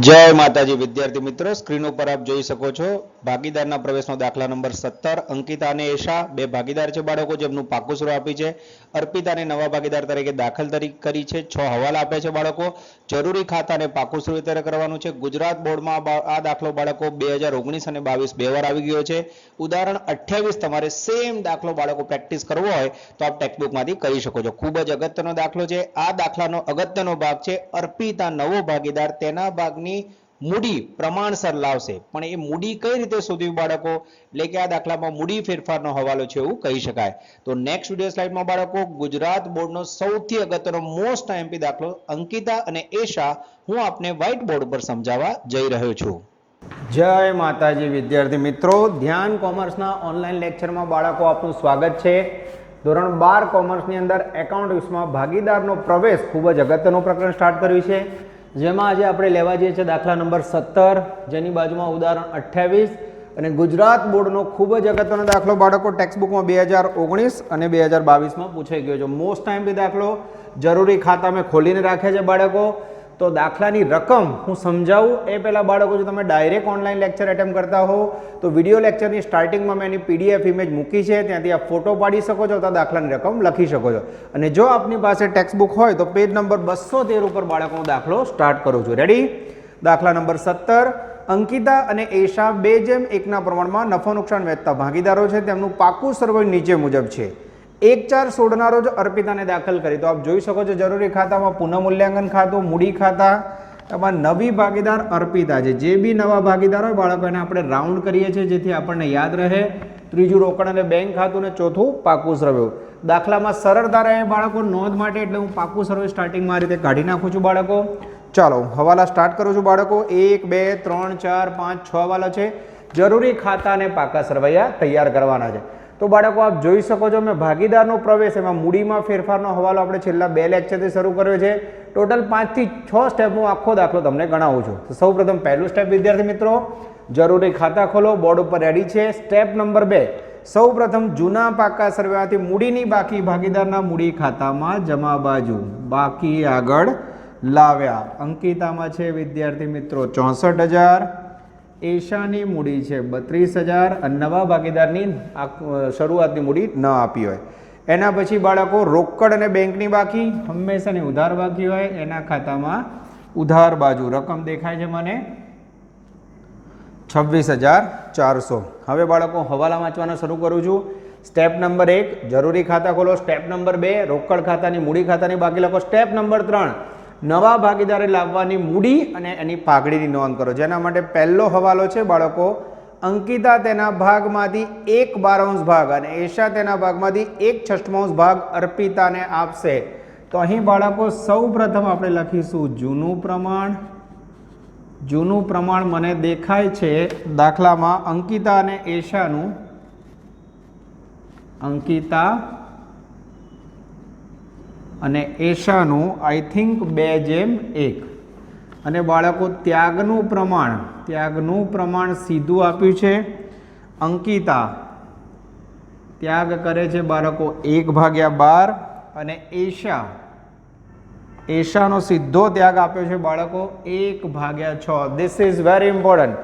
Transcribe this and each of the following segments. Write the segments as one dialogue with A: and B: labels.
A: જય માતાજી વિદ્યાર્થી મિત્રો, સ્ક્રીન ઉપર આપ જોઈ શકો છો, ભાગીદારના પ્રવેશનો દાખલા નંબર સત્તર, અંકિતા અને એશા, બે ભાગીદાર છે બાળકો, જેમનું પાકું સ્વરૂપ આપી છે. અર્પિતાને નવા ભાગીદાર તરીકે દાખલ તરીકે કરી છે, છ હવાલ આપે છે બાળકો. જરૂરી ખાતાને પાકું સ્વરૂપ અત્યારે કરવાનું છે. ગુજરાત બોર્ડમાં આ દાખલો બાળકો બે હજાર ઓગણીસ અને બાવીસ બે વાર આવી ગયો છે. ઉદાહરણ અઠ્યાવીસ, તમારે સેમ દાખલો બાળકો પ્રેક્ટિસ કરવો હોય, તો આપ ટેક્સ્ટબુકમાંથી કરી શકો છો. ખૂબ જ અગત્યનો દાખલો છે. આ દાખલાનો અગત્યનો ભાગ છે અર્પિતા નવો ભાગીદાર. તેના ભાગની મૂડી પ્રમાણસર લાવશે. પણ એ મૂડી કઈ રીતે શોધવી બાળકો? એટલે કે આ દાખલામાં મૂડી ફેરફારનો હવાલો છે એવું કહી શકાય. તો નેક્સ્ટ વીડિયો સ્લાઇડમાં બાળકો, ગુજરાત બોર્ડનો સૌથી અગત્યનો મોસ્ટ એમપી દાખલો અંકિતા અને એશા હું આપને વ્હાઇટ બોર્ડ પર સમજાવવા જઈ રહ્યો છું.
B: જય માતાજી વિદ્યાર્થી મિત્રો, ધ્યાન કોમર્સના ઓનલાઈન લેક્ચરમાં બાળકો આપનું સ્વાગત છે. ધોરણ બાર કોમર્સની અંદર એકાઉન્ટ્સમાં ભાગીદારનો પ્રવેશ ખૂબ જ અગત્યનું પ્રકરણ સ્ટાર્ટ કર્યું છે. જેમાં આજે આપણે લેવા જઈએ છીએ દાખલા નંબર સત્તર, જેની બાજુમાં ઉદાહરણ અઠ્યાવીસ અને ગુજરાત બોર્ડનો ખૂબ જ અગત્યનો દાખલો બાળકો ટેક્સ્ટબુકમાં બે હજાર ઓગણીસ અને બે હજાર બાવીસમાં પૂછાઈ ગયો છે. મોસ્ટ ટાઈમ બી દાખલો જરૂરી ખાતા મેં ખોલીને રાખ્યા છે બાળકો. તો દાખલાની રકમ હું સમજાવું એ પહેલાં બાળકો, જો તમે ડાયરેક્ટ ઓનલાઈન લેક્ચર એટેમ્પ કરતા હો, તો વીડિયો લેક્ચરની સ્ટાર્ટિંગમાં મેં એની પીડીએફ ઇમેજ મૂકી છે, ત્યાંથી આપ ફોટો પાડી શકો છો તો દાખલાની રકમ લખી શકો છો. અને જો આપની પાસે ટેક્સ્ટબુક હોય, તો પેજ નંબર બસો તેર ઉપર બાળકોનો દાખલો સ્ટાર્ટ કરું છું. રેડી દાખલા નંબર સત્તર. અંકિતા અને એશા બે જેમ એકના પ્રમાણમાં નફો નુકસાન વહેંચતા ભાગીદારો છે. તેમનું પાકું સર્વે નીચે મુજબ છે. એક ચાર સોળના રોજ અર્પિતાને દાખલ કરી. તો આપ જોઈ શકો છો જરૂરી ખાતામાં પુનઃમૂલ્યાંકન ખાતું, મૂડી ખાતા, એમાં નવી ભાગીદાર અર્પિતા છે. જે બી નવા ભાગીદાર હોય બાળકો, એને આપણે રાઉન્ડ કરીએ છીએ જેથી આપણને યાદ રહે. ત્રીજું રોકડ અને બેંક ખાતું ને ચોથું પાકું સર્વે. દાખલામાં સરળતા રહે બાળકો નોંધ માટે, એટલે હું પાકું સર્વે સ્ટાર્ટિંગમાં આ રીતે કાઢી નાખું છું બાળકો. ચાલો હવાલા સ્ટાર્ટ કરું છું બાળકો. એક, બે, ત્રણ, ચાર, પાંચ, છ હવાલા છે. જરૂરી ખાતા અને પાકા સરવૈયા તૈયાર કરવાના છે. તો બાળકો, આપ જોઈ શકો છો, મેં ભાગીદારનો પ્રવેશ, એમાં મૂડીમાં ફેરફારનો હવાલો આપણે છેલ્લા બે લેક્ચરથી શરૂ કર્યો છે. ટોટલ પાંચથી છ સ્ટેપનો આખો દાખલો તમને ગણાવું છું. તો સૌપ્રથમ પહેલું સ્ટેપ, વિદ્યાર્થી મિત્રો, જરૂરી ખાતા ખોલો, બોર્ડ ઉપર રેડી છે. સ્ટેપ નંબર બે, સૌપ્રથમ જૂના પાકા સર્વેમાંથી મૂડીની બાકી ભાગીદારના મૂડી ખાતામાં જમા બાજુ. બાકી આગળ લાવ્યા. અંકિતામાં છે, વિદ્યાર્થી મિત્રો, ચોસઠ હજાર. એશાની મૂડી છે. બત્રીસ હજાર નવા ભાગીદારની આ શરૂઆતની મૂડી ન આપી હોય. એના પછી બાળકો રોકડ અને બેંકની બાકી, હંમેશાની ઉધાર બાકી હોય. એના ખાતામાં ઉધાર બાજુ રકમ દેખાય છે મને. છવ્વીસ હજાર ચારસો. હવે બાળકો, હવાલા વાંચવાના શરૂ કરું છું. સ્ટેપ નંબર એક, જરૂરી ખાતા ખોલો. સ્ટેપ નંબર બે, રોકડ ખાતાની, મૂડી ખાતાની બાકી લખો. સ્ટેપ નંબર ત્રણ નવા ભાગીદારે લાવવાની મૂડી અને એની પાઘડીની નોંધ કરો. જેના માટે પહેલો હવાલો છે, બાળકો, અંકિતા તેના ભાગમાંથી એક બારાંશ ભાગ અને એશા તેના ભાગમાંથી એક છઠ્ઠમાંશ ભાગ અર્પિતાને આપશે. તો અહીં બાળકો સૌ પ્રથમ આપણે લખીશું, જૂનું પ્રમાણ જૂનું પ્રમાણ મને દેખાય છે. દાખલામાં અંકિતા અને એશાનું અંકિતા અને એશાનું આઈ થિંક બે જેમ એક. અને બાળકો, ત્યાગનું પ્રમાણ ત્યાગનું પ્રમાણ સીધું આપ્યું છે. અંકિતા, ત્યાગ કરે છે બાળકો એક ભાગ્યા બાર. અને એશા, એશાનો સીધો ત્યાગ આપ્યો છે બાળકો એક ભાગ્યા છ. ધીસ ઇઝ વેરી ઇમ્પોર્ટન્ટ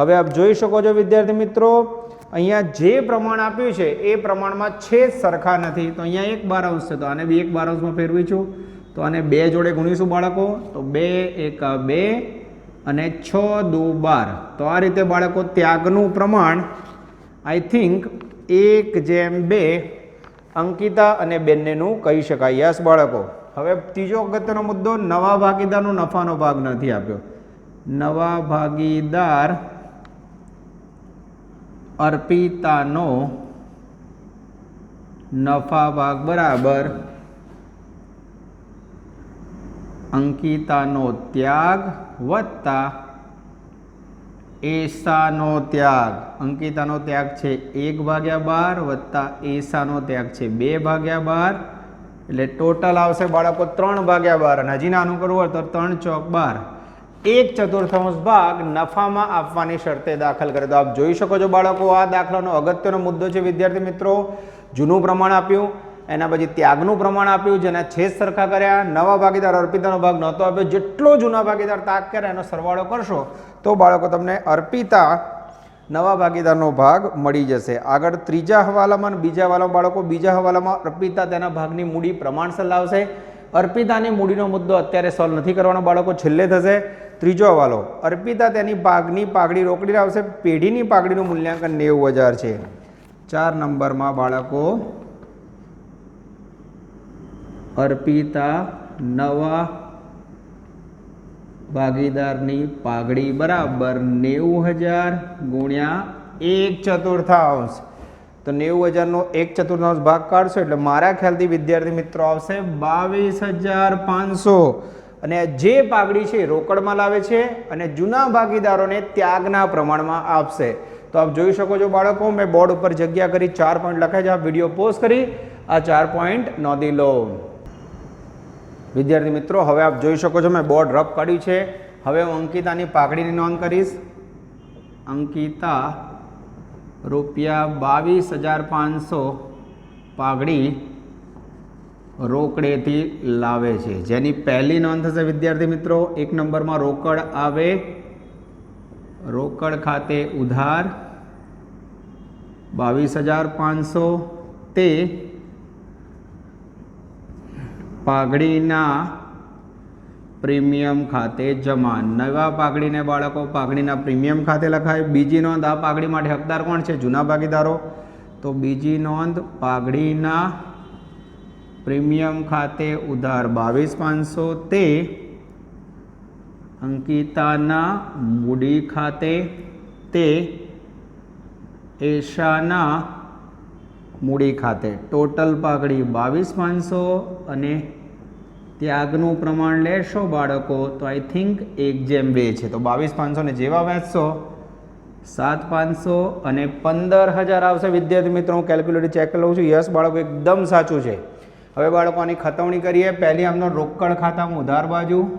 B: હવે આપ જોઈ શકો છો, વિદ્યાર્થી મિત્રો અહીંયા જે પ્રમાણ આપ્યું છે, એ પ્રમાણમાં છે સરખા નથી. તો અહીંયા એક બારાંશ છે તો આને બી એક બારાંશમાં ફેરવી છું. તો આને બે જોડે ગુણીશું બાળકો. તો બે, એક, બે, અને છ, દુ, બાર. તો આ રીતે બાળકો ત્યાગનું પ્રમાણ આઈ થિંક એક જેમ બે, અંકિતા અને બંનેનું કહી શકાય. યસ, બાળકો. હવે ત્રીજો અગત્યનો મુદ્દો, નવા ભાગીદારનો નફાનો ભાગ નથી આપ્યો. નવા ભાગીદાર અર્પિતાનો નફા ભાગ બરાબર. અંકિતાનો ત્યાગ વત્તા એસાનો ત્યાગ. અંકિતાનો ત્યાગ છે એક ભાગ્યા બાર વત્તા એસાનો ત્યાગ છે બે ભાગ્યા બાર. એટલે ટોટલ આવશે બાળકો ત્રણ ભાગ્યા બાર અને હજી નાનું કરવું હોય તો ત્રણ ચોક બાર. એક ચતુર્થાંશ ભાગ નફામાં આપવાની શરતે દાખલ કરે તો આપ જોઈ શકો છો બાળકો આ દાખલાનો અગત્યનો મુદ્દો છે, વિદ્યાર્થી મિત્રો. જૂનું પ્રમાણ આપ્યું, એના પછી ત્યાગનું પ્રમાણ આપ્યું, જેના છેદ સરખા કર્યા, નવા ભાગીદાર અર્પિતાનો ભાગ નહોતો આપ્યો. જેટલો જૂના ભાગીદાર તાગ કરે, એનો સરવાળો કરશો, તો બાળકો તમને અર્પિતા નવા ભાગીદારનો ભાગ મળી જશે. આગળ ત્રીજા હવાલામાં બીજા હવાલામાં બાળકો, બીજા હવાલામાં અર્પિતા તેના ભાગની મૂડી પ્રમાણસર લાવશે. અર્પિતાની મૂડીનો મુદ્દો અત્યારે સોલ્વ નથી કરવાનો બાળકો, છેલ્લે થશે. ત્રીજો હવાલો. અર્પિતા તેની પાગની પાઘડી રોકડી લાવશે. પેઢીની પાઘડીનું મૂલ્યાંકન નેવું હજાર છે. ચાર નંબરમાં બાળકો. અર્પિતા નવા ભાગીદારની પાઘડી બરાબર નેવું હજાર ગુણ્યા એક ચતુર્થાંશ. તો નેવું હજારનો એક ચતુર્થાંશ ભાગ કાઢશો એટલે મારા ખ્યાલથી વિદ્યાર્થી મિત્રો આવશે બાવીસ હજાર પાંચસો. અને જે પાઘડી છે રોકડમાં લાવે છે અને જૂના ભાગીદારોને ત્યાગના પ્રમાણમાં આપશે. તો આપ જોઈ શકો છો બાળકો, મેં બોર્ડ ઉપર જગ્યા કરી, ચાર પોઈન્ટ લખાય છે. આ વીડિયો પોઝ કરી, આ ચાર પોઈન્ટ નોંધી લો. વિદ્યાર્થી મિત્રો, હવે આપ જોઈ શકો છો, મેં બોર્ડ રફ કાઢ્યું છે. હવે હું અંકિતાની પાઘડીની નોંધ કરીશ. અંકિતા, રૂપિયા બાવીસ હજાર પાંચસો પાઘડી રોકડેથી લાવે છે. જેની પહેલી નોંધ થશે વિદ્યાર્થી મિત્રો. એક નંબરમાં રોકડ આવે. રોકડ ખાતે ઉધાર બાવીસ હજાર પાંચસો. તે પાઘડીના પ્રીમિયમ ખાતે જમા. નવા પાઘડીને બાળકો પાઘડીના પ્રીમિયમ ખાતે લખાય. બીજી નોંધ, આ પાઘડી માટે હકદાર કોણ છે? જૂના ભાગીદારો. તો બીજી નોંધ પાઘડીના પ્રીમિયમ ખાતે ઉધાર બાવીસ પાંચસો. તે અંકિતાના મૂડી ખાતે. તે એશાના મૂડી ખાતે. ટોટલ પાઘડી બાવીસ પાંચસો અને ત્યાગનું પ્રમાણ લેશો બાળકો, તો આઈ થિંક એક જેમ બે છે. તો બાવીસ પાંચસોને જેવા વેચશો, સાત પાંચસો અને પંદર હજાર આવશે. વિદ્યાર્થી મિત્રો, હું કેલ્ક્યુલેટર ચેક કરી લઉં છું. યસ, બાળકો, એકદમ સાચું છે. હવે બાળકોની ખતવણી કરીએ. પહેલી આમનો રોકડ ખાતામાં ઉધાર બાજુ.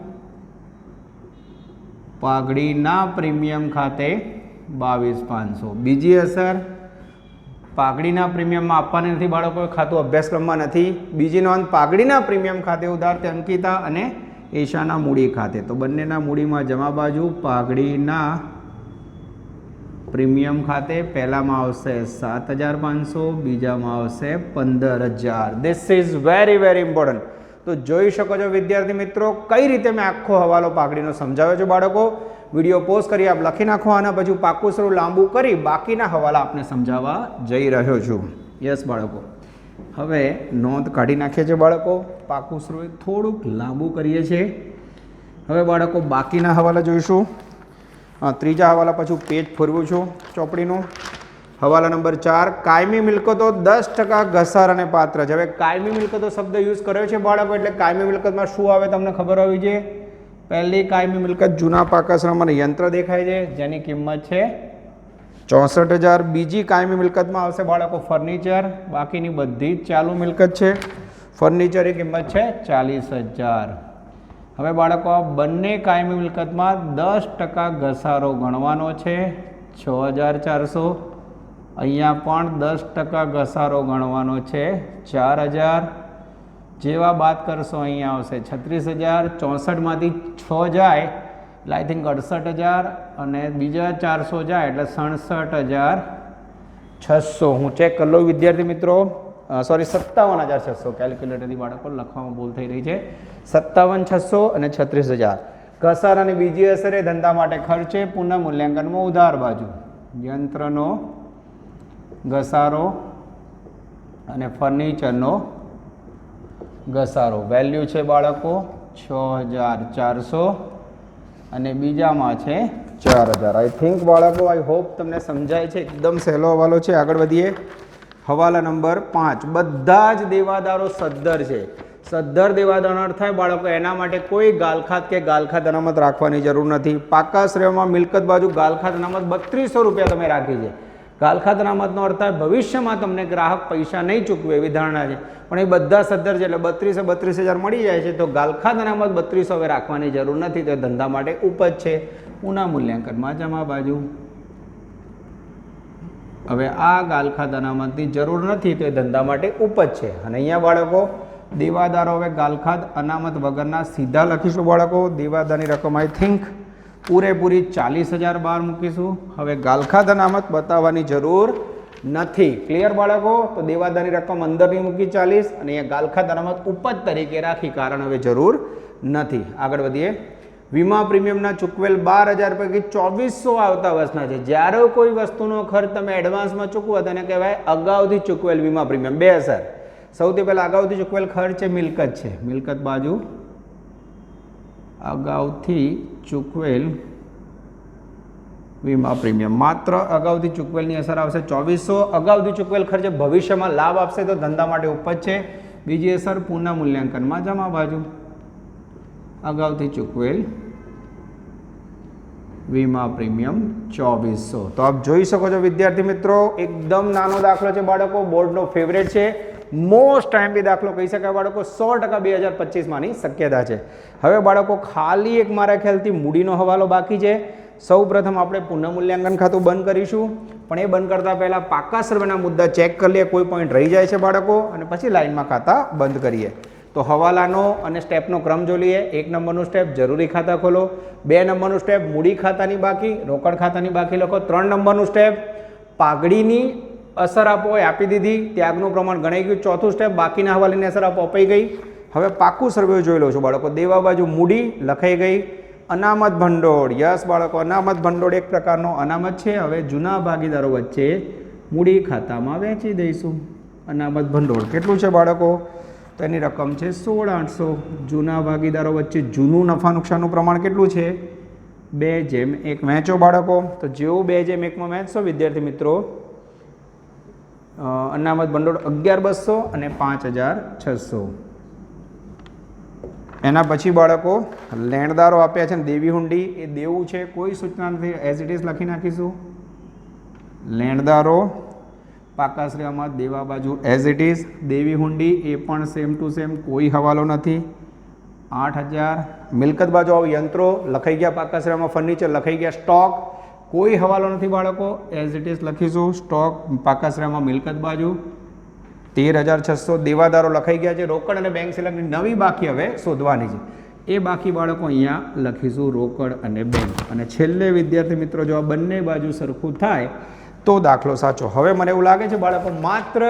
B: પાઘડીના પ્રીમિયમ ખાતે બાવીસ પાંચસો. બીજી અસર, પાઘડીના પ્રીમિયમમાં આપવાની નથી બાળકો ખાતું, અભ્યાસક્રમમાં નથી. બીજી નોંધ, પાઘડીના પ્રીમિયમ ખાતે ઉધાર તે અંકિતા અને એશાના મૂડી ખાતે. તો બંનેના મૂડીમાં જમા બાજુ પાઘડીના પ્રીમિયમ ખાતે પહેલામાં આવશે સાત હજાર પાંચસો, બીજામાં આવશે પંદર હજાર. This is very very important તો જોઈ શકો છો વિદ્યાર્થી મિત્રો કઈ રીતે મેં આખો હવાલો પાઘડીનો સમજાવ્યો છે બાળકો? વીડિયો પોઝ કરી આપ લખી નાખો, આના પછી પાકું લાંબુ કરી બાકીના હવાલા આપને સમજાવવા જઈ રહ્યો છું. યસ બાળકો. હવે નોંધ કાઢી નાખીએ છીએ બાળકો. પાકું થોડુંક લાંબુ કરીએ છીએ. હવે બાળકો, બાકીના હવાલા જોઈશું. ત્રીજા હવાલા પાછું પેજ ફરવું છું ચોપડીનું. હવાલા નંબર ચાર, કાયમી મિલકતો દસ ટકા ઘસાર અને પાત્ર. છે હવે કાયમી મિલકતો શબ્દ યુઝ કર્યો છે બાળકો, એટલે કાયમી મિલકતમાં શું આવે તમને ખબર હોવી જોઈએ? પહેલી કાયમી મિલકત જૂના પાકાશ્રમ યંત્ર દેખાય છે, જેની કિંમત છે ચોસઠ હજાર. બીજી કાયમી મિલકતમાં આવશે બાળકો ફર્નિચર. બાકીની બધી જ ચાલુ મિલકત છે. ફર્નિચરની કિંમત છે ચાલીસ હજાર. હવે બાળકો આ બંને કાયમી મિલકતમાં દસ ટકા ઘસારો ગણવાનો છે. છ હજાર ચારસો. અહીંયા પણ દસ ટકા ઘસારો ગણવાનો છે. ચાર હજાર. જેવા બાદ કરશો અહીંયા આવશે. છત્રીસ હજાર. ચોસઠમાંથી છ જાય. એટલે આઈ થિંક અડસઠ હજાર અને બીજા ચારસો જાય. એટલે સડસઠ હજાર. છસો. હું ચેક કરી લઉં વિદ્યાર્થી મિત્રો. સોરી સત્તાવન હજાર છસો. કેલ્ક્યુલેટરથી બાળકો, લખવામાં ભૂલ થઈ રહી છે. સત્તાવન, છસો અને છત્રીસ હજાર. ઘસાર અને બીજી અસર ધંધા માટે ખર્ચે, પુનઃ મૂલ્યાંકનમાં ઉધાર બાજુ. યંત્રનો ઘસારો અને ફર્નિચરનો ઘસારો. વેલ્યુ છે બાળકો, છ હજાર ચારસો અને બીજામાં છે ચાર હજાર. આઈ થિંક બાળકો આઈ હોપ તમને સમજાય છે. એકદમ સહેલો હવાલો છે. આગળ વધીએ. હવાલા નંબર પાંચ. બધા જ દેવાદારો સદ્ધર છે. સદ્ધર દેવાદારનો અર્થ થાય બાળકો, એના માટે કોઈ ગાલખાત કે ગાલખાત અનામત રાખવાની જરૂર નથી. પાકા શ્રેયમાં મિલકત બાજુ ગાલખાત અનામત બત્રીસો રૂપિયા તમે રાખી છે. ગાલખાત અનામતનો અર્થ થાય ભવિષ્યમાં તમને ગ્રાહક પૈસા નહીં ચૂકવે એવી ધારણા છે. પણ એ બધા સદ્ધર છે એટલે બત્રીસે બત્રીસ હજાર મળી જાય છે તો ગાલખાત અનામત બત્રીસો હવે રાખવાની જરૂર નથી. તો ધંધા માટે ઉપજ છે. પુના મૂલ્યાંકનમાં જમા બાજુ. હવે આ ગાલખાત અનામતની જરૂર નથી તો એ ધંધા માટે ઉપજ છે. અને અહીંયા બાળકો, દેવાદારો હવે ગાલખાત અનામત વગરના સીધા લખીશું બાળકો. દેવાદારની રકમ આઈ થિંક પૂરેપૂરી ચાલીસ હજાર બહાર મૂકીશું. હવે ગાલખાત અનામત બતાવવાની જરૂર નથી. ક્લિયર બાળકો? તો દેવાદારની રકમ અંદરની મૂકી ચાલીસ અને અહીંયા ગાલખાત અનામત ઉપજ તરીકે રાખી કારણ હવે જરૂર નથી. આગળ વધીએ. વીમા પ્રીમિયમના ચૂકવેલ બાર હજાર પૈકી ચોવીસો આવતા વર્ષના છે. જ્યારે કોઈ વસ્તુનો ખર્ચ તમે એડવાન્સમાં ચૂકવો, તેને કહેવાય અગાઉથી ચૂકવેલ વીમા પ્રીમિયમ. બે હજાર. સૌથી પહેલાં અગાઉથી ચૂકવેલ ખર્ચ એ મિલકત છે. મિલકત બાજુ અગાઉથી ચૂકવેલ વીમા પ્રીમિયમ. માત્ર અગાઉથી ચૂકવેલની અસર આવશે ચોવીસો. અગાઉથી ચૂકવેલ ખર્ચે ભવિષ્યમાં લાભ આપશે તો ધંધા માટે ઉપજ છે. બીજી અસર પુનઃ મૂલ્યાંકનમાં જમા બાજુ. અગાઉથી ચૂકવેલ વીમા પ્રીમિયમ ચોવીસો. તો આપ જોઈ શકો છો, વિદ્યાર્થી મિત્રો, એકદમ નાનો દાખલો છે બાળકો, બોર્ડનો ફેવરેટ છે. મોસ્ટ ટાઈમ બી દાખલો કહી શકાય બાળકો, સો ટકા બે હજાર પચીસમાંની શક્યતા છે. હવે બાળકો, ખાલી એક મારા ખ્યાલથી મૂડીનો હવાલો બાકી છે. સૌ પ્રથમ આપણે પુનઃમૂલ્યાંકન ખાતું બંધ કરીશું. પણ એ બંધ કરતાં પહેલાં પાકા સર્વેના મુદ્દા ચેક કરી લઈએ. કોઈ પોઈન્ટ રહી જાય છે બાળકો, અને પછી લાઇનમાં ખાતા બંધ કરીએ. તો હવાલાનો અને સ્ટેપનો ક્રમ જો લઈએ, એક નંબરનું સ્ટેપ જરૂરી ખાતા ખોલો, બે નંબરનું સ્ટેપ મૂડી ખાતાની બાકી, રોકડ ખાતાની બાકી લખો, ત્રણ નંબરનું સ્ટેપ પાઘડીની અસર આપો આપી દીધી, ત્યાગનું પ્રમાણ ગણાઈ ગયું, ચોથું સ્ટેપ બાકીના હવાલાની અસર આપો, અપાઈ ગઈ. હવે પાકું સર્વે જોઈ લો છું બાળકો, દેવા બાજુ મૂડી લખાઈ ગઈ, અનામત ભંડોળ, યસ બાળકો, અનામત ભંડોળ એક પ્રકારનો અનામત છે, હવે જૂના ભાગીદારો વચ્ચે મૂડી ખાતામાં વહેંચી દઈશું. અનામત ભંડોળ કેટલું છે બાળકો? તો એની રકમ છે સોળ આઠસો જૂના ભાગીદારો વચ્ચે જૂનું નફા નુકસાનનું પ્રમાણ કેટલું છે? બે જેમ એક વહેંચો બાળકો. તો જેવું બે જેમ એકમાં વહેંચશો, વિદ્યાર્થી મિત્રો અનામત ભંડોળ અગિયાર બસો અને પાંચ હજાર છસો. એના પછી બાળકો, લેણદારો આપ્યા છે ને, દેવી હુંડી, એ દેવું છે. કોઈ સૂચના નથી. એઝ ઇટ ઇઝ લખી નાખીશું. લેણદારો પાકાશ્રયમાં દેવા બાજુ એઝ ઇટ ઇઝ દેવી હુંડી એ પણ સેમ ટુ સેમ કોઈ હવાલો નથી. આઠ હજાર મિલકત બાજુ આવો યંત્રો, લખાઈ ગયા પાકાશ્રયમાં ફર્નિચર લખાઈ ગયા સ્ટોક કોઈ હવાલો નથી બાળકો એઝ ઇટ ઇઝ લખીશું સ્ટોક પાકાશ્રયમાં મિલકત બાજુ. તેર હજાર છસો દેવાદારો લખાઈ ગયા છે, રોકડ અને બેંક સિલકની નવી બાકી હવે શોધવાની છે. એ બાકી બાળકો અહીંયા લખીશું રોકડ અને બેંક અને છેલ્લે વિદ્યાર્થી મિત્રો, જો આ બંને બાજુ સરખું થાય તો દાખલો સાચો. હવે મને એવું લાગે છે, બાળકો, માત્ર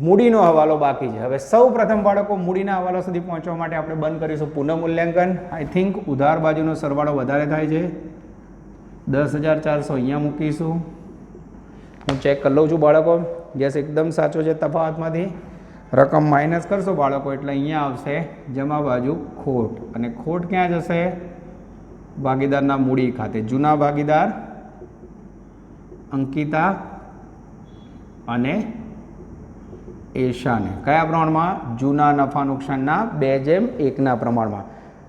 B: મૂડીનો હવાલો બાકી છે. હવે સૌ પ્રથમ બાળકો મૂડીના હવાલા સુધી પહોંચવા માટે આપણે બંધ કરીશું પુનઃ મૂલ્યાંકન. આઈ થિંક ઉધાર બાજુનો સરવાળો વધારે થાય છે. દસ હજાર ચારસો અહીંયા મૂકીશું. હું ચેક કરી લઉં છું, બાળકો. ગેસ એકદમ સાચો છે તફાવતમાંથી. રકમ માઇનસ કરશો, બાળકો, એટલે અહીંયા આવશે જમા બાજુ ખોટ. અને ખોટ ક્યાં જશે? ભાગીદારના મૂડી ખાતે. જૂના ભાગીદાર અંકિતા અને એશાને. કયા પ્રમાણમાં? જૂના નફા નુકસાનના બે જેમ એકના પ્રમાણમાં.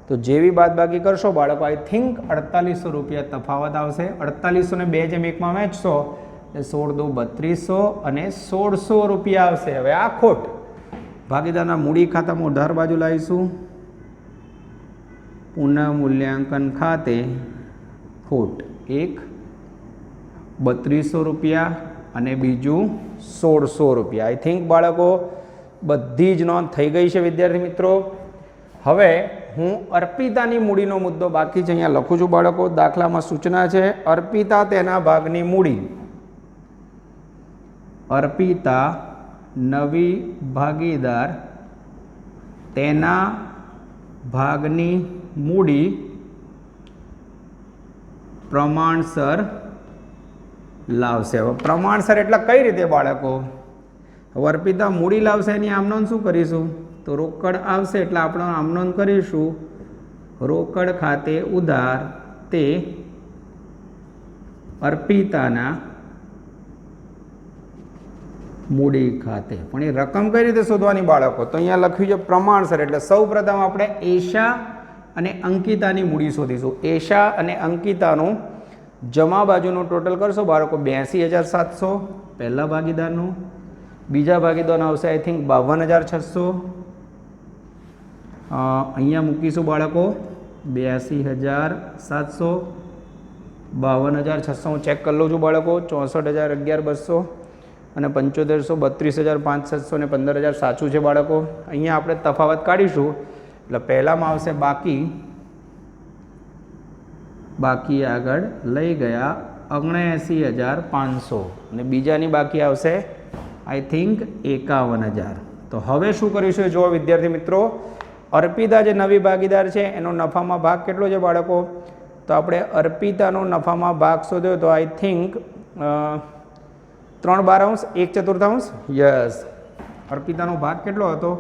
B: તો જેવી બાદબાકી કરશો, બાળકો આઈ થિંક અડતાલીસો રૂપિયા તફાવત આવશે. અડતાલીસો ને બે જેમ એકમાં વેચશો એ સોળ દો બત્રીસો અને સોળસો રૂપિયા આવશે. હવે આ ખોટ. ભાગીદારના મૂડી ખાતામાં ઉધાર બાજુ લાવીશું. પુનઃ મૂલ્યાંકન ખાતે ખોટ. એક બત્રીસો રૂપિયા અને બીજું સોળસો રૂપિયા. આઈ થિંક બાળકો, બધી જ નોંધ થઈ ગઈ છે વિદ્યાર્થી મિત્રો. હવે હું અર્પિતાની મૂડીનો મુદ્દો બાકી છે, અહીંયા લખું છું બાળકો, દાખલામાં સૂચના છે, અર્પિતા તેના ભાગની મૂડી. અર્પિતા નવી ભાગીદાર તેના ભાગની મૂડી પ્રમાણસર લાવશે. હવે પ્રમાણસર એટલે કઈ રીતે બાળકો? અર્પિતા મૂડી લાવશે એની આમનોન શું કરીશું? તો રોકડ આવશે એટલે આપણે આમનોન કરીશું. રોકડ ખાતે ઉધાર તે અર્પિતાના મૂડી ખાતે. પણ એ રકમ કઈ રીતે શોધવાની બાળકો? તો અહીંયા લખ્યું છે પ્રમાણસર એટલે સૌ આપણે એશા અને અંકિતાની મૂડી શોધીશું. એશા અને અંકિતાનું જમા બાજુનું ટોટલ કરશો બાળકો બ્યાસી હજાર સાતસો, પહેલા ભાગીદારનું. બીજા ભાગીદારનો આવશે આઈ થિંક બાવન હજાર છસો. અહીંયા મૂકીશું બાળકો બ્યાસી હજાર સાતસો, બાવન હજાર છસો. હું ચેક કરી લઉં છું બાળકો, ચોસઠ હજાર અગિયાર બસો અને પંચોતેરસો, બત્રીસ હજાર પાંચ છસો ને પંદર હજાર સાચું છે બાળકો. અહીંયા આપણે તફાવત કાઢીશું, એટલે પહેલાંમાં આવશે બાકી. બાકી આગળ લઈ ગયા ઓગણએંસી હજાર પાંચસો. અને બીજાની બાકી આવશે આઈ થિંક એકાવન હજાર. તો હવે શું કરીશું જુઓ વિદ્યાર્થી મિત્રો. અર્પિતા જે નવી ભાગીદાર છે એનો નફામાં ભાગ કેટલો છે બાળકો? તો આપણે અર્પિતાનો નફામાં ભાગ શોધ્યો તો આઈ થિંક ત્રણ બારાંશ એક ચતુર્થાંશ? યસ. અર્પિતાનો ભાગ કેટલો હતો?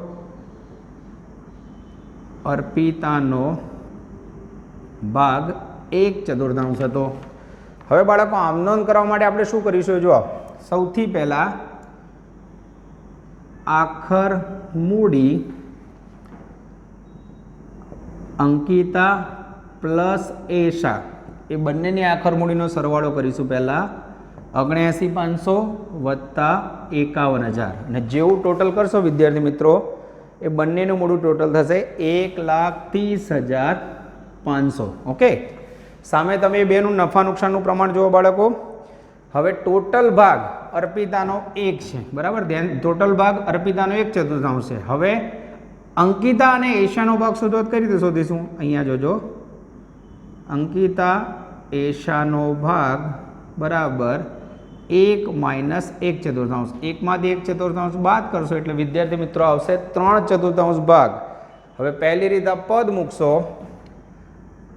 B: અર્પિતાનો ભાગ એક ચતુર્થાંશ હતો. હવે બાળકો, આમ નોંધ કરવા માટે આપણે શું કરીશું જો સૌથી પહેલાં આખર મૂડી અંકિતા પ્લસ એશા, એ બંનેની આખર મૂડીનો સરવાળો કરીશું પહેલાં. ઓગણ્યાસી પાંચસો વત્તા એકાવન હજાર. અને જેવું ટોટલ કરશો વિદ્યાર્થી મિત્રો, એ બંનેનું મૂડું ટોટલ થશે એક લાખ ત્રીસ હજાર પાંચસો. ઓકે સામે તમે બેનું નફા નુકસાનનું પ્રમાણ જુઓ બાળકો. હવે ટોટલ ભાગ અર્પિતાનો એક છે, બરાબર? ધ્યાન, ટોટલ ભાગ અર્પિતાનો એક ચતુર્થાંશ છે. હવે અંકિતા અને એશિયાનો ભાગ શોધો કરી રીતે શોધીશું? અહીંયા જોજો. અંકિતા એશાનો ભાગ, બરાબર, એક માઇનસ એક ચતુર્થાંશ. એકમાંથી એક ચતુર્થાંશ બાદ કરશો એટલે વિદ્યાર્થી મિત્રો આવશે ત્રણ ચતુર્થાંશ ભાગ. હવે પહેલી રીતે પદ મૂકશો.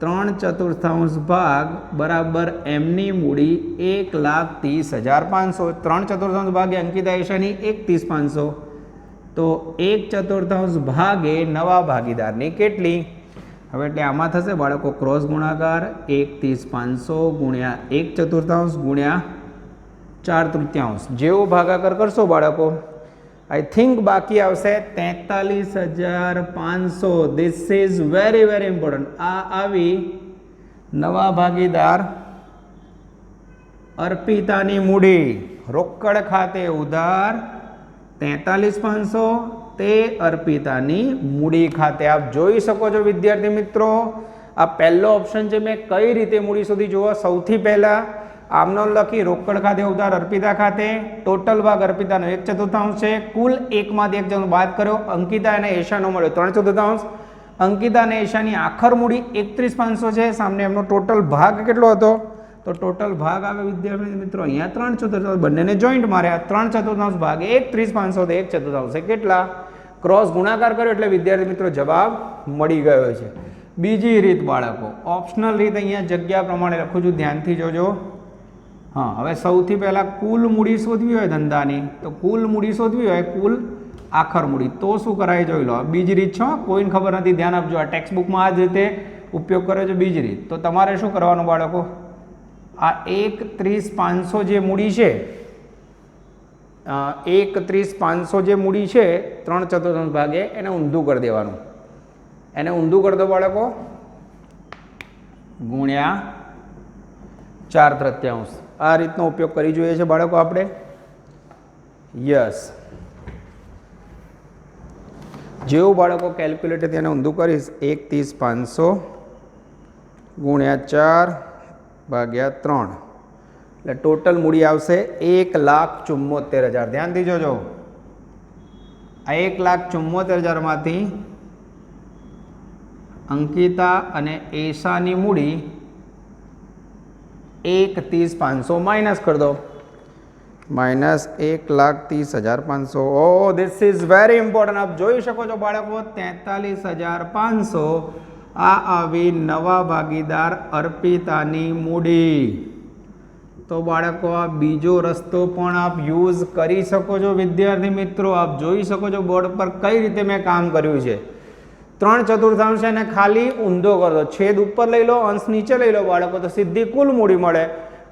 B: ત્રણ ચતુર્થાંશ ભાગ બરાબર એમની મૂડી એક લાખ ત્રીસ હજાર પાંચસો. ત્રણ ચતુર્થાંશ ભાગે અંકિતા એશાની એક ત્રીસ પાંચસો. તો એક ચતુર્થાંશ ભાગે નવા ભાગીદારની કેટલી? હવે એટલે આમાં થશે બાળકો ક્રોસ ગુણાકાર એક ત્રીસ પાંચસો ગુણ્યા એક ચતુર્થાંશ ગુણ્યા ચાર તૃતીયાંશ. જેવો ભાગાકાર કરશો બાળકો આઈ થિંક બાકી આવશે તેતાલીસ હજાર પાંચસો. This is very very important આ આવી નવા ભાગીદાર અર્પિતાની મૂડી. રોકડ ખાતે ઉધાર તેતાલીસ પાંચસો. તે અર્પિતાની મૂડી ખાતે આપ જોઈ શકો છો વિદ્યાર્થી મિત્રો, આ પહેલો ઓપ્શન છે મેં કઈ રીતે મૂડી સુધી જોવા, સૌથી પહેલાં આમનો લખી રોકડ ખાતે ઉધાર અર્પિતા ખાતે ટોટલ ભાગ અર્પિતાનો એક ચતુર્થાંશ છે. કુલ એકમાંથી એક જણ બાદ કર્યો. અંકિતા અને એશાનો મળ્યો ત્રણ ચતુર્થાંશ. અંકિતા અને એશાની આખર મૂડી એકત્રીસ પાંચસો છે. સામે એમનો ટોટલ ભાગ કેટલો હતો? તો ટોટલ ભાગ આવે વિદ્યાર્થી મિત્રો, અહીંયા ત્રણ ચતુર્થાંશ. બંનેને જોઈન્ટ માર્યા. ત્રણ ચતુર્થાંશ ભાગ એક ત્રીસ પાંચસો તો એક ચતુર્થાંશ કેટલા? ક્રોસ ગુણાકાર કર્યો એટલે વિદ્યાર્થી મિત્રો જવાબ મળી ગયો છે. બીજી રીત બાળકો, ઓપ્શનલ રીત અહીંયા જગ્યા પ્રમાણે લખું છું. ધ્યાનથી જોજો. હા, હવે સૌથી પહેલાં કુલ મૂડી શોધવી હોય ધંધાની, તો કુલ મૂડી શોધવી હોય, કુલ આખર મૂડી. તો શું કરાય જોઈ લો બીજી રીત છો કોઈને ખબર નથી, ધ્યાન આપજો, આ ટેક્સ્ટ બુકમાં આ જ રીતે ઉપયોગ કરે છે બીજી રીત. તો તમારે શું કરવાનું બાળકો? આ એક ત્રીસ પાંચસો જે મૂડી છે એક ત્રીસ પાંચસો જે મૂડી છે, ત્રણ ચતુર્થાંશ ભાગે એને ઊંધું કરી દેવાનું. એને ઊંધું કરી દો બાળકો. ગુણ્યા ચાર તૃત્યાંશ. આ રીતનો ઉપયોગ કરી જોઈએ છે બાળકો આપણે. યસ. જેવું બાળકો કેલ્ક્યુલેટર તેને ઊંધું કરીશ, એક ત્રીસ પાંચસો ગુણ્યા ચાર ભાગ્યા ત્રણ. એટલે ટોટલ મૂડી આવશે એક લાખ ચુમ્મોતેર હજાર. ધ્યાનથી જોજો આ એક લાખ ચુમ્મોતેર હજારમાંથી અંકિતા અને એશાની મૂડી એક, ત્રીસ, પાંચસો, માઇનસ કરી દો. માઇનસ એક લાખ ત્રીસ હજાર પાંચસો. ઓ ધીસ ઇઝ વેરી ઇમ્પોર્ટન્ટ આપ જોઈ શકો છો બાળકો, તેતાલીસ હજાર પાંચસો. આ આવી નવા ભાગીદાર અર્પિતાની મૂડી. તો બાળકો, આ બીજો રસ્તો પણ આપ યુઝ કરી શકો છો. વિદ્યાર્થી મિત્રો, આપ જોઈ શકો છો બોર્ડ પર કઈ રીતે મેં કામ કર્યું છે. ત્રણ ચતુર્થાંશ એને ખાલી ઊંધો કરી. છેદ ઉપર લઈ લો, અંશ નીચે લઈ લો બાળકો. તો સીધી કુલ મૂડી મળે.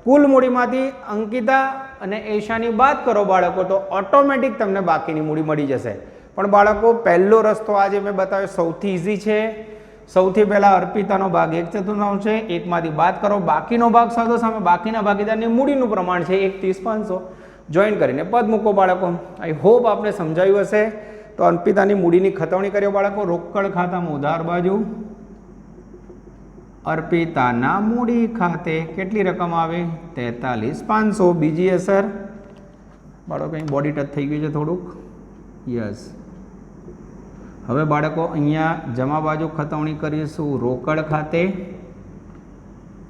B: કુલ મૂડીમાંથી અંકિતા અને એશાની બાદ કરો બાળકો, તો ઓટોમેટિક તમને બાકીની મૂડી મળી જશે. પણ બાળકો, પહેલો રસ્તો આજે મેં બતાવ્યો, સૌથી ઇઝી છે. સૌથી પહેલાં અર્પિતાનો ભાગ, એક ચતુર્થાંશ છે, એકમાંથી બાદ કરો. બાકીનો ભાગ સાદો સામે, બાકીના ભાગીદારની મૂડીનું પ્રમાણ છે, એક ત્રીસ પાંચસો. જોઈન કરીને પદ મૂકો બાળકો. આઈ હોપ આપને સમજાયું હશે. તો અર્પિતાની મૂડીની ખતવણી કર્યો બાળકો. રોકડ ખાતામાં ઉધાર બાજુ. અર્પિતાના મૂડી ખાતે કેટલી રકમ આવે? તેતાલીસ પાંચસો. બીજી અસર? બાળકો, અહીં બોડી ટચ થઈ ગયું છે થોડુંક. યસ હવે બાળકો, અહીંયા જમા બાજુ ખતવણી કરીશું. રોકડ ખાતે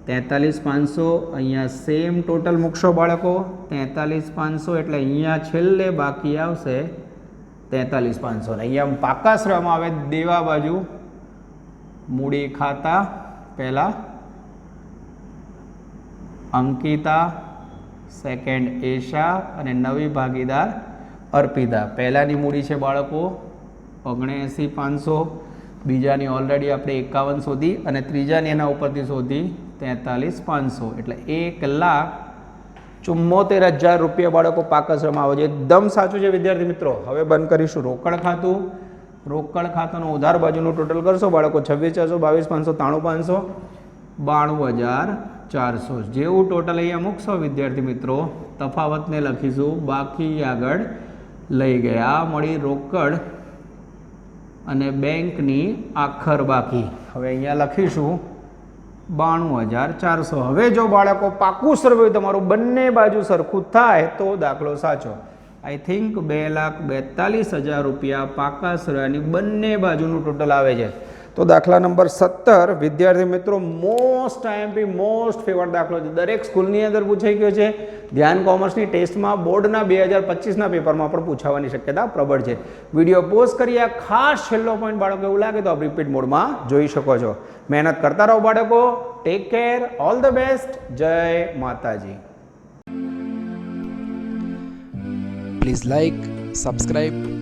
B: તેતાલીસ પાંચસો. અહીંયા સેમ ટોટલ મૂકશો બાળકો. તેતાલીસ પાંચસો એટલે અહીંયા છેલ્લે બાકી આવશે તેતાલીસ પાંચસો ને. અહીંયા પાકાશ્રમ આવે, દેવા બાજુ. મૂડી ખાતા પહેલાં. અંકિતા સેકન્ડ એશા અને નવી ભાગીદાર અર્પિતા. પહેલાંની મૂડી છે બાળકો ઓગણએંસી પાંચસો. બીજાની ઓલરેડી આપણે એકાવન શોધી અને ત્રીજાની એના ઉપરથી શોધી તેતાલીસ પાંચસો. એટલે એક લાખ ચુમ્મોતેર હજાર રૂપિયા બાળકો પાકશ્રમ આવે છે. એકદમ સાચું છે વિદ્યાર્થી મિત્રો. હવે બંધ કરીશું. રોકડ ખાતું. રોકડ ખાતાનું ઉધાર બાજુનું ટોટલ કરશો. બાળકો છવ્વીસ ચારસો, બાવીસ પાંચસો, ત્રાણું પાંચસો, બાણું હજાર ચારસો જેવું ટોટલ અહીંયા મૂકશો વિદ્યાર્થી મિત્રો. તફાવતને લખીશું. બાકી આગળ લઈ ગયા. મળી રોકડ અને બેંકની આખર બાકી. હવે અહીંયા લખીશું. બાણું હજાર ચારસો. હવે જો બાળકો પાકું સર્વે તમારું બંને બાજુ સરખું થાય, તો દાખલો સાચો. આઈ થિંક બે લાખ બેતાલીસ હજાર રૂપિયા પાકા સર્વેની બંને બાજુનું ટોટલ આવે છે. તો દાખલા નંબર સત્તર વિદ્યાર્થી મિત્રો મોસ્ટ આઈએમપી મોસ્ટ ફેવર દાખલો છે. દરેક સ્કૂલની અંદર પૂછાઈ ગયો છે. ધ્યાન કોમર્સની ટેસ્ટમાં બોર્ડના બે હજાર પચીસના પેપરમાં પણ પૂછાવાની શક્યતા પ્રબળ છે. વીડિયો પોઝ કરી આ ખાસ છેલ્લો પોઈન્ટ બાળકો એવું લાગે તો આપ રિપીટ મોડમાં જોઈ શકો છો. મહેનત કરતા રહો બાળકો. Take care all the best જય માતાજી.
C: Please like subscribe,